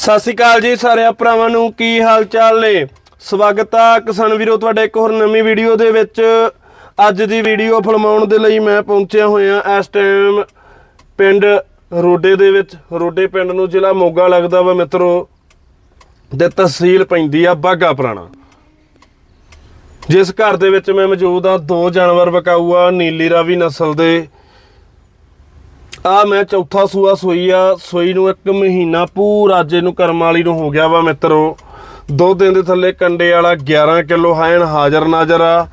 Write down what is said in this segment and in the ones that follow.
ਸਤਿ ਸ਼੍ਰੀ ਅਕਾਲ ਜੀ ਸਾਰਿਆਂ ਭਰਾਵਾਂ ਨੂੰ, ਕੀ ਹਾਲ ਚਾਲ ਨੇ? ਸਵਾਗਤ ਆ ਕਿਸਾਨ ਵੀਰੋ, ਤੁਹਾਡੇ ਇੱਕ ਹੋਰ ਨਵੀਂ ਵੀਡੀਓ ਦੇ ਵਿੱਚ। ਅੱਜ ਦੀ ਵੀਡੀਓ ਫਿਲਮਾਉਣ ਦੇ ਲਈ ਮੈਂ ਪਹੁੰਚਿਆ ਹੋਇਆ ਇਸ ਟਾਈਮ ਪਿੰਡ ਰੋਡੇ ਦੇ ਵਿੱਚ। ਰੋਡੇ ਪਿੰਡ ਨੂੰ ਜ਼ਿਲ੍ਹਾ ਮੋਗਾ ਲੱਗਦਾ ਵਾ ਮਿੱਤਰੋ। ਤੇ ਤਹਿਸੀਲ ਪੈਂਦੀ ਆ ਬਾਗਾ ਪੁਰਾਣਾ। ਜਿਸ ਘਰ ਦੇ ਵਿੱਚ ਮੈਂ ਮੌਜੂਦ ਆ, ਦੋ ਜਾਨਵਰ ਵਿਕਾਊ ਆ, ਨੀਲੀ ਰਾਵੀ ਨਸਲ ਦੇ। ਆ ਮੈਂ ਚੌਥਾ ਸੂਆ ਸੋਈ ਆ, ਸੋਈ ਨੂੰ ਇੱਕ ਮਹੀਨਾ ਪੂਰਾ ਜੇ ਨੂੰ ਕਰਮ ਵਾਲੀ ਨੂੰ ਹੋ ਗਿਆ ਵਾ ਮਿੱਤਰੋ। ਦੋ ਦਿਨ ਦੇ ਥੱਲੇ ਕੰਡੇ ਵਾਲਾ 11 ਕਿਲੋ ਹਾਇਣ ਹਾਜ਼ਰ ਨਾਜ਼ਰ ਆ।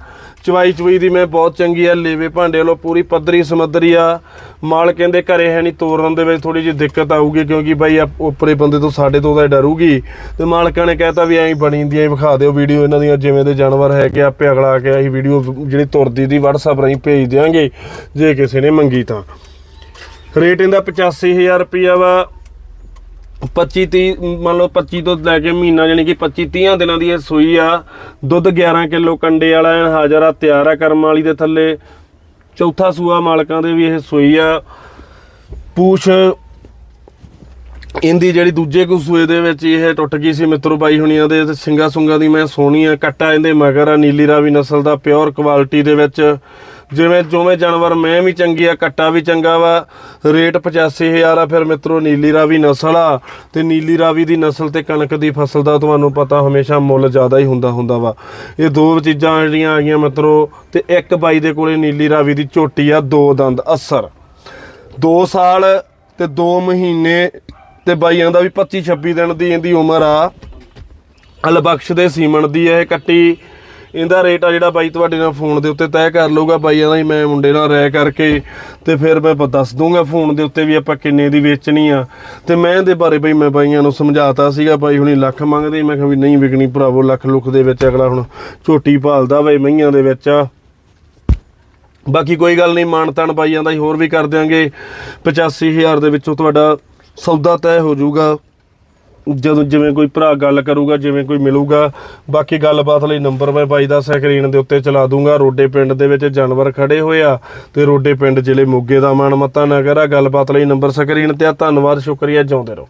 ਚਵਾਈ ਚਵਾਈ ਦੀ ਮੈਂ ਬਹੁਤ ਚੰਗੀ ਆ, ਲੇਵੇ ਭਾਂਡੇ ਵੱਲੋਂ ਪੂਰੀ ਪੱਧਰੀ ਸਮੱਧਰੀ ਆ। ਮਾਲ ਕਹਿੰਦੇ ਘਰੇ ਹੈ ਨਹੀਂ, ਤੋਰਨ ਦੇ ਵਿੱਚ ਥੋੜੀ ਜਿਹੀ ਦਿੱਕਤ ਆਊਗੀ ਕਿਉਂਕਿ ਬਾਈ ਆ- ਉੱਪਰੇ ਬੰਦੇ ਤੋਂ ਸਾਡੇ ਤੋਂ ਤਾਂ ਡਰੂਗੀ। ਤੇ ਮਾਲਕਾਂ ਨੇ ਕਹਿਤਾ ਵੀ ਐਂ ਬਣੀ ਹੀ ਵਿਖਾ ਦਿਓ ਵੀਡੀਓ ਇਹਨਾਂ ਦੀਆਂ, ਜਿਵੇਂ ਦੇ ਜਾਨਵਰ ਹੈ ਕਿ ਆਪੇ ਅਗਲਾ ਕੇ ਅਸੀਂ ਵੀਡੀਓ ਜਿਹੜੀ ਤੁਰਦੀ ਦੀ WhatsApp ਰਾਹੀਂ ਭੇਜ ਦਿਆਂਗੇ। ਜੇ ਕਿਸੇ ਨੇ ਮੰਗੀ ਤਾਂ। ਰੇਟ ਇਹਦਾ 85000 ਰੁਪਿਆ ਵਾ। 25 30 ਮੰਨ ਲਓ 25 ਤੋਂ ਲੈ ਕੇ ਮਹੀਨਾ ਯਾਨੀ ਕਿ 25 30 ਦਿਨਾਂ ਦੀ ਇਹ ਸੂਈ ਆ। ਦੁੱਧ 11 ਕਿਲੋ, ਕੰਡੇ ਵਾਲਾ ਐਨ ਹਾਜ਼ਰ ਆ, ਤਿਆਰ ਆ ਕਰਮ ਵਾਲੀ ਦੇ ਥੱਲੇ। ਚੌਥਾ ਸੂਆ ਮਾਲਕਾਂ ਦੇ ਵੀ ਇਹ ਸੂਈ ਆ। ਪੂਛ ਇੰਦੀ ਜਿਹੜੀ ਦੂਜੇ ਕੁ ਸੂਏ ਦੇ ਵਿੱਚ ਇਹ ਟੁੱਟ ਗਈ ਸੀ ਮਿੱਤਰੋ ਬਾਈ ਹੁਣੀਆਂ ਦੇ, ਤੇ ਸਿੰਗਾ ਸੁੰਗਾ ਦੀ ਮੈਂ ਸੋਹਣੀ ਆ, ਕੱਟਾ ਇਹਦੇ ਮਗਰ ਆ, ਨੀਲੀ ਰਾਵੀ ਨਸਲ ਦਾ ਪਿਓਰ ਕੁਆਲਿਟੀ ਦੇ ਵਿੱਚ। ਜਿਵੇਂ ਜੋਵੇਂ ਜਾਨਵਰ, ਮੈਂ ਵੀ ਚੰਗੀ ਆ, ਕੱਟਾ ਵੀ ਚੰਗਾ ਵਾ। ਰੇਟ 85000 ਆ, ਫਿਰ ਮਿੱਤਰੋ ਨੀਲੀ ਰਾਵੀ ਨਸਲ ਆ। ਤੇ ਨੀਲੀ ਰਾਵੀ ਦੀ ਨਸਲ ਤੇ ਕਣਕ ਦੀ ਫਸਲ ਦਾ ਤੁਹਾਨੂੰ ਪਤਾ ਹਮੇਸ਼ਾ ਮੁੱਲ ਜ਼ਿਆਦਾ ਹੀ ਹੁੰਦਾ ਹੁੰਦਾ ਵਾ। ਇਹ ਦੋ ਚੀਜ਼ਾਂ ਜਿਹੜੀਆਂ ਆ ਗਈਆਂ ਮਿੱਤਰੋ, ਤੇ ਇੱਕ ਬਾਈ ਦੇ ਕੋਲੇ ਨੀਲੀ ਰਾਵੀ ਦੀ ਝੋਟੀ ਆ, ਦੋ ਦੰਦ, ਅਸਰ। 2 ਸਾਲ ਤੇ 2 ਮਹੀਨੇ ਤੇ ਬਾਈਆਂ ਦਾ ਵੀ 25 26 ਦਿਨ ਦੀ ਇਹਦੀ ਉਮਰ ਆ। ਅਲਬਖਸ਼ ਦੇ ਸੀਮਨ ਦੀ ਇਹ ਕੱਟੀ ਇਹਦਾ ਰੇਟ ਆ ਜਿਹੜਾ ਬਾਈ ਤੁਹਾਡੇ ਨਾਲ ਫੋਨ ਦੇ ਉੱਤੇ ਤੈਅ ਕਰ ਲਊਗਾ ਬਾਈਆਂ ਦਾ ਹੀ ਮੈਂ ਮੁੰਡੇ ਨਾਲ ਰਹਿ ਕਰਕੇ ਤੇ ਫਿਰ ਮੈਂ ਬ- ਦੱਸ ਦੂੰਗਾ ਫੋਨ ਦੇ ਉੱਤੇ ਵੀ ਆਪਾਂ ਕਿੰਨੇ ਦੀ ਵੇਚਣੀ ਆ। ਤੇ ਮੈਂ ਇਹਦੇ ਬਾਰੇ ਬਈ ਮੈਂ ਬਾਈਆਂ ਨੂੰ ਸਮਝਾਤਾ ਸੀਗਾ, ਬਾਈ ਹੁਣੀ ਲੱਖ ਮੰਗਦੇ, ਮੈਂ ਕਿਹਾ ਵੀ ਨਹੀਂ ਵਿਕਣੀ ਭਰਾਵੋ, ਲੱਖ ਲੁੱਖ ਦੇ ਵਿੱਚ ਅਗਲਾ ਹੁਣ ਝੋਟੀ ਭਾਲਦਾ ਬਈ ਮਈਆਂ ਦੇ ਵਿੱਚ ਆ। ਬਾਕੀ ਕੋਈ ਗੱਲ ਨਹੀਂ, ਮਾਣ ਤਾਣ ਬਾਈਆਂ ਦਾ ਹੀ ਹੋਰ ਵੀ ਕਰ ਦਿਆਂਗੇ। 85000 ਦੇ ਵਿੱਚੋਂ ਤੁਹਾਡਾ ਸੌਦਾ ਤੈਅ ਹੋ ਜਾਊਗਾ। ਜਦੋਂ ਜਿਵੇਂ ਕੋਈ ਭਰਾ ਗੱਲ ਕਰੂਗਾ, ਜਿਵੇਂ ਕੋਈ ਮਿਲੂਗਾ, ਬਾਕੀ ਗੱਲਬਾਤ ਲਈ ਨੰਬਰ ਮੈਂ ਬਾਈ ਦਾ ਸਕਰੀਨ ਦੇ ਉੱਤੇ ਚਲਾ ਦੂੰਗਾ। ਰੋਡੇ ਪਿੰਡ ਦੇ ਵਿੱਚ ਜਾਨਵਰ ਖੜੇ ਹੋਏ ਆ ਤੇ ਰੋਡੇ ਪਿੰਡ ਜ਼ਿਲ੍ਹੇ ਮੋਗੇ ਦਾ ਮਾਨਮੱਤਾ ਨਗਰ ਆ। ਗੱਲਬਾਤ ਲਈ ਨੰਬਰ ਸਕਰੀਨ ਤੇ ਆ। ਧੰਨਵਾਦ, ਸ਼ੁਕਰੀਆ, ਜਿਉਂਦੇ ਰਹੋ।